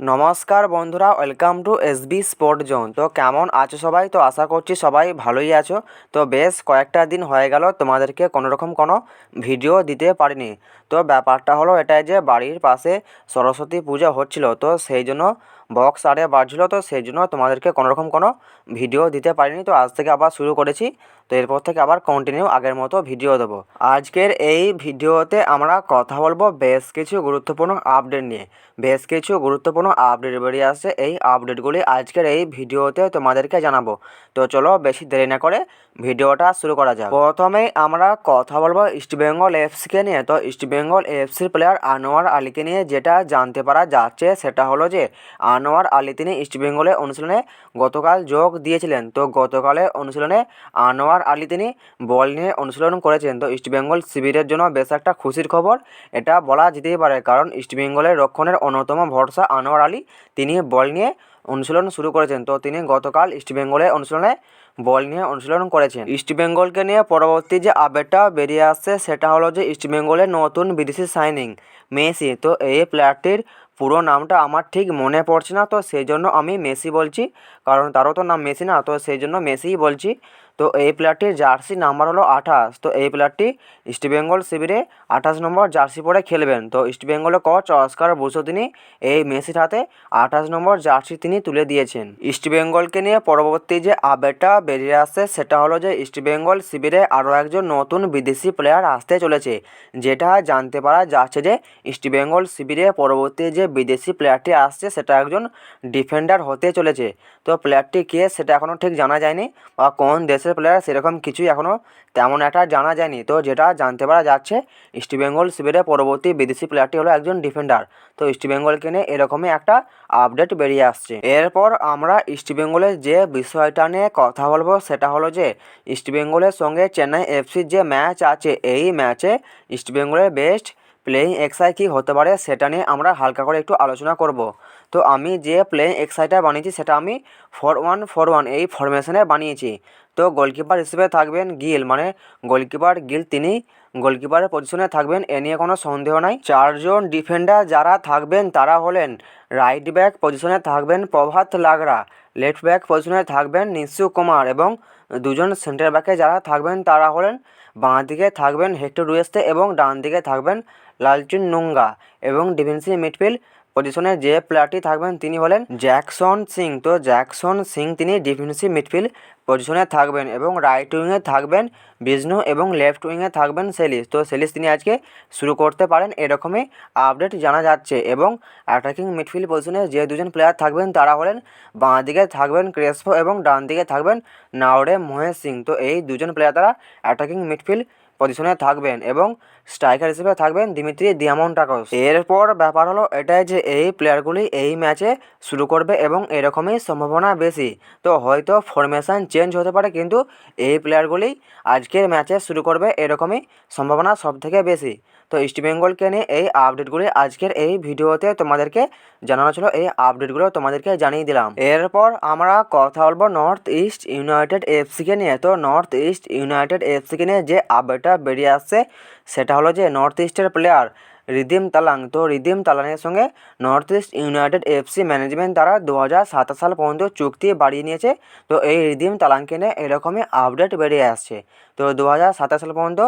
নমস্কার বন্ধুরা welcome to SB sport zone তো কেমন আছো সবাই? তো আশা করছি সবাই ভালোই আছো। তো বেশ কয়েকটা দিন হয়ে গেল তোমাদেরকে কোনো রকম কোনো ভিডিও দিতে পারিনি। তো ব্যাপারটা হলো এটাই যে বাড়ির পাশে সরস্বতী পূজা হচ্ছিল, তো সেই জন্য বক্স আরে বাজছিল, তো সেই জন্য তোমাদেরকে কোনো রকম কোনো ভিডিও দিতে পারিনি। তো আজ থেকে আবার শুরু করেছি। তো এরপর থেকে আবার কন্টিনিউ আগের মতো ভিডিও দেবো। আজকের এই ভিডিওতে আমরা কথা বলব বেশ কিছু গুরুত্বপূর্ণ আপডেট নিয়ে। বেশ কিছু গুরুত্বপূর্ণ আপডেট বেরিয়ে আসছে, এই আপডেটগুলি আজকের এই ভিডিওতে তোমাদেরকে জানাব। তো চলো বেশি দেরি না করে ভিডিওটা শুরু করা যাক। প্রথমেই আমরা কথা বলব ইস্টবেঙ্গল এফসিকে নিয়ে। তো ইস্টবেঙ্গল এফসির প্লেয়ার আনোয়ার আলীকে নিয়ে যেটা জানতে পারা যাচ্ছে সেটা হলো যে, আনোয়ার আলী তিনি ইস্টবেঙ্গলে অনুশীলনে গতকাল যোগ দিয়েছিলেন। তো গতকালের অনুশীলনে আনোয়ার আলী তিনি বল নিয়ে অনুশীলন করেছেন। তো ইস্টবেঙ্গল শিবিরের জন্য বেশ একটা খুশির খবর, এটা বলা যেতেই পারে। কারণ ইস্টবেঙ্গলের রক্ষণের অন্যতম ভরসা আনোয়ার আলী, তিনি বল নিয়ে অনুশীলন শুরু করেছেন। তো তিনি গতকাল ইস্টবেঙ্গলের অনুশীলনে বল নিয়ে অনুশীলন করেছেন। ইস্টবেঙ্গলকে নিয়ে পরবর্তী যে আপডেটটা বেরিয়ে আসছে, সেটা হলো যে ইস্টবেঙ্গলের নতুন বিদেশি সাইনিং, মেসি। তো এই প্লেয়ারটির পুরো নামটা আমার ঠিক মনে পড়ছে না, তো সেই জন্য আমি মেসি বলছি। কারণ তারও তো নাম মেসি না, তো সেই জন্য মেসিই বলছি। তো এই প্লেয়ারটির জার্সি নাম্বার হলো আঠাশ। তো এই প্লেয়ারটি ইস্টবেঙ্গল শিবিরে আঠাশ নম্বর জার্সি পরে খেলবেন। তো ইস্টবেঙ্গলের কোচ অস্কার বসু তিনি এই মেসির হাতে আঠাশ নম্বর জার্সি তিনি তুলে দিয়েছেন। ইস্টবেঙ্গলকে নিয়ে পরবর্তী যে আপডেটটা বেরিয়ে আসছে, সেটা হলো যে ইস্টবেঙ্গল শিবিরে আরও একজন নতুন বিদেশি প্লেয়ার আসতে চলেছে, যেটা জানতে পারা যাচ্ছে যে ইস্টবেঙ্গল শিবিরে পরবর্তী যে বিদেশি প্লেয়ারটি আসছে, সেটা একজন ডিফেন্ডার হতে চলেছে। তো প্লেয়ারটি কে, সেটা এখনও ঠিক জানা যায়নি, বা কোন দেশের প্লেয়ার সেরকম কিছুই এখনও তেমন একটা জানা যায়নি। তো যেটা জানতে পারা যাচ্ছে ইস্টবেঙ্গল শিবিরে পরবর্তী বিদেশি প্লেয়ারটি হলো একজন ডিফেন্ডার তো ইস্টবেঙ্গলকে নিয়ে এরকমই একটা আপডেট বেরিয়ে আসছে। এরপর আমরা ইস্টবেঙ্গলের যে বিষয়টা নিয়ে কথা বলব, সেটা হলো যে ইস্টবেঙ্গলের সঙ্গে চেন্নাই এফসির যে ম্যাচ আছে, এই ম্যাচে ইস্টবেঙ্গলের বেস্ট প্লেয়িং এক্সাই কী হতে পারে, সেটা নিয়ে আমরা হালকা করে একটু আলোচনা করব। তো আমি যে প্লেয়িং এক্সাইটা বানিয়েছি সেটা আমি ফোর ওয়ান ফোর ওয়ান এই ফরমেশনে বানিয়েছি। তো গোলকিপার হিসেবে থাকবেন গিল মানে গোলকিপার গিল তিনি গোলকিপারের পজিশনে থাকবেন, এ নিয়ে কোনো সন্দেহ নাই। চারজন ডিফেন্ডার যারা থাকবেন, তারা হলেন রাইট ব্যাক পজিশনে থাকবেন প্রভাত লাগরা লেফট ব্যাক পজিশনে থাকবেন নিশু কুমার এবং দুজন সেন্টার ব্যাকে যারা থাকবেন, তারা হলেন বাঁ দিকে থাকবেন হেক্টর রুয়েস্তে এবং ডান দিকে থাকবেন লালচুন নুঙ্গা এবং ডিফেন্সিভ মিডফিল্ড পজিশনে যে প্লেয়ারটি থাকবেন, তিনি হলেন জ্যাকসন সিং তো জ্যাকসন সিং তিনি ডিফেন্সিভ মিডফিল্ড পজিশনে থাকবেন এবং রাইট উইংয়ে থাকবেন বিষ্ণু এবং লেফট উইংয়ে থাকবেন সেলিস তো সেলিস তিনি আজকে শুরু করতে পারেন, এরকমই আপডেট জানা যাচ্ছে এবং অ্যাটাকিং মিডফিল্ড পজিশনে যে দুজন প্লেয়ার থাকবেন, তারা হলেন বাঁ দিকে থাকবেন ক্রেসপো এবং ডান দিকে থাকবেন নাওরে মহেশ সিং তো এই দুজন প্লেয়ার তারা অ্যাটাকিং মিডফিল্ড পজিশনে থাকবেন এবং স্ট্রাইকার হিসেবে থাকবেন দিমিত্রি দিয়ামন্টাকস এরপর ব্যাপার হলো এটাই যে এই প্লেয়ারগুলি এই ম্যাচে শুরু করবে এবং এরকমই সম্ভাবনা বেশি। তো হয়তো ফরমেশন চেঞ্জ হতে পারে কিন্তু এই প্লেয়ারগুলি আজকের ম্যাচে শুরু করবে এরকমই সম্ভাবনা সব থেকে বেশি। তো ইস্টবেঙ্গলকে নিয়ে এই আপডেটগুলি আজকের এই ভিডিওতে তোমাদেরকে জানানো ছিল, এই আপডেটগুলো তোমাদেরকে জানিয়ে দিলাম। এরপর আমরা কথা বলব নর্থ ইস্ট ইউনাইটেড এফসিকে নিয়ে। তো নর্থ ইস্ট ইউনাইটেড এফসিকে নিয়ে যে আপডেটটা বেরিয়ে আসছে, সেটা হলো যে নর্থ ইস্টের প্লেয়ার রিদিম তালাং। তো রিদিম তালাংয়ের সঙ্গে North East United FC management দ্বারা দু হাজার সাতাশ সাল পর্যন্ত চুক্তি বাড়িয়ে নিয়েছে। তো এই রিদিম তালাংকে নিয়ে এরকমই আপডেট বেরিয়ে আসছে। তো দু হাজার সাতাশ সাল পর্যন্ত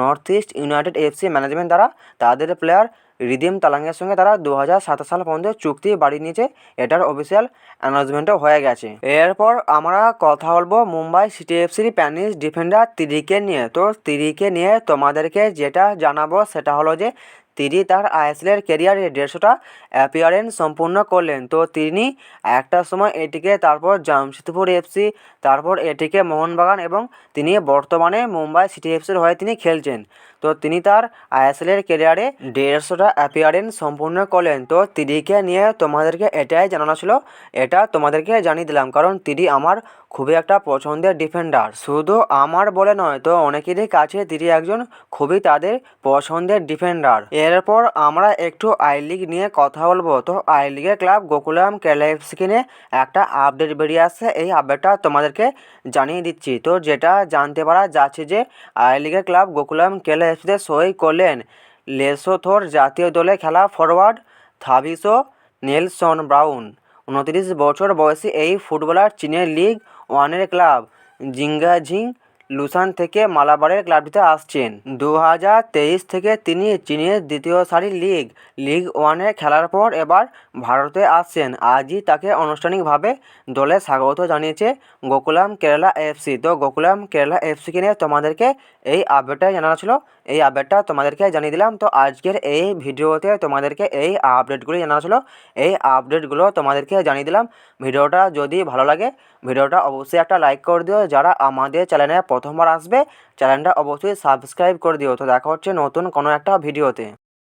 North East United FC management দ্বারা তাদের প্লেয়ার রিদিম তালাঙ্গের সঙ্গে তারা দু হাজার সাতাশ সাল পর্যন্ত চুক্তি বাড়িয়ে নিয়েছে, এটার অফিসিয়াল অ্যানাউন্সমেন্টও হয়ে গেছে। এরপর আমরা কথা বলব মুম্বাই সিটি এফসির প্যানিস ডিফেন্ডার তিরিকে নিয়ে। তো তিরিকে নিয়ে তোমাদেরকে যেটা জানাব সেটা হলো যে তিনি তার আইএসএলের ক্যারিয়ারে দেড়শোটা অ্যাপিয়ারেন্স সম্পূর্ণ করলেন। তো তিনি একটা সময় এটিকে, তারপর জামশেদপুর এফসি, তারপর এটিকে মোহনবাগান এবং তিনি বর্তমানে মুম্বাই সিটি এফসির হয়ে তিনি খেলছেন। তো তিনি তার আইএসএলের ক্যারিয়ারে দেড়শোটা অ্যাপিয়ারেন্স সম্পূর্ণ করলেন। তো তিনিকে নিয়ে তোমাদেরকে এটাই জানানো ছিল। এটা তোমাদেরকে জানিয়ে দিলাম। কারণ তিনি আমার খুবই একটা পছন্দের ডিফেন্ডার শুধু আমার বলে নয়, তো অনেকেরই কাছে তিনি একজন খুবই তাদের পছন্দের ডিফেন্ডার এরপর আমরা একটু আই লিগ নিয়ে কথা বলব। তো আই লিগের ক্লাব গোকুলাম কেরালা নিয়ে একটা আপডেট বেরিয়ে আসছে। এই আপডেটটা তোমাদেরকে জানিয়ে দিচ্ছি। তো যেটা জানতে পারা যাচ্ছে যে আই লিগের ক্লাব গোকুলাম কেরালা সই করলেন লেসোথোর জাতীয় দলে খেলা ফরওয়ার্ড থাবিসো নেলসন ব্রাউন। উনত্রিশ বছর বয়সী এই ফুটবলার চীনের লিগ ওয়ানের ক্লাব জিঙ্গাঝিং লুসান থেকে মালাবারের ক্লাবটিতে আসছেন। দু হাজার তেইশ থেকে তিনি চীনের দ্বিতীয় সারির লিগ লিগ ওয়ানে খেলার পর এবার ভারতে আসছেন। আজই তাকে আনুষ্ঠানিকভাবে দলে স্বাগত জানিয়েছে গোকুলাম কেরালা এফসি। তো গোকুলাম কেরালা এফসিকে নিয়ে তোমাদেরকে এই আপডেটটা জানানো ছিল। এই আপডেটটা তোমাদেরকে জানিয়ে দিলাম। তো আজকের এই ভিডিওতে তোমাদেরকে এই আপডেটগুলি জানানো ছিল। এই আপডেটগুলো তোমাদেরকে জানিয়ে দিলাম। ভিডিওটা যদি ভালো লাগে, ভিডিওটা অবশ্যই একটা লাইক করে দিও। যারা আমাদের চ্যানেলে প্রথমবার আসবে চ্যানেলটা অবশ্যই সাবস্ক্রাইব করে দিও। তো দেখা হচ্ছে নতুন কোনো একটা ভিডিওতে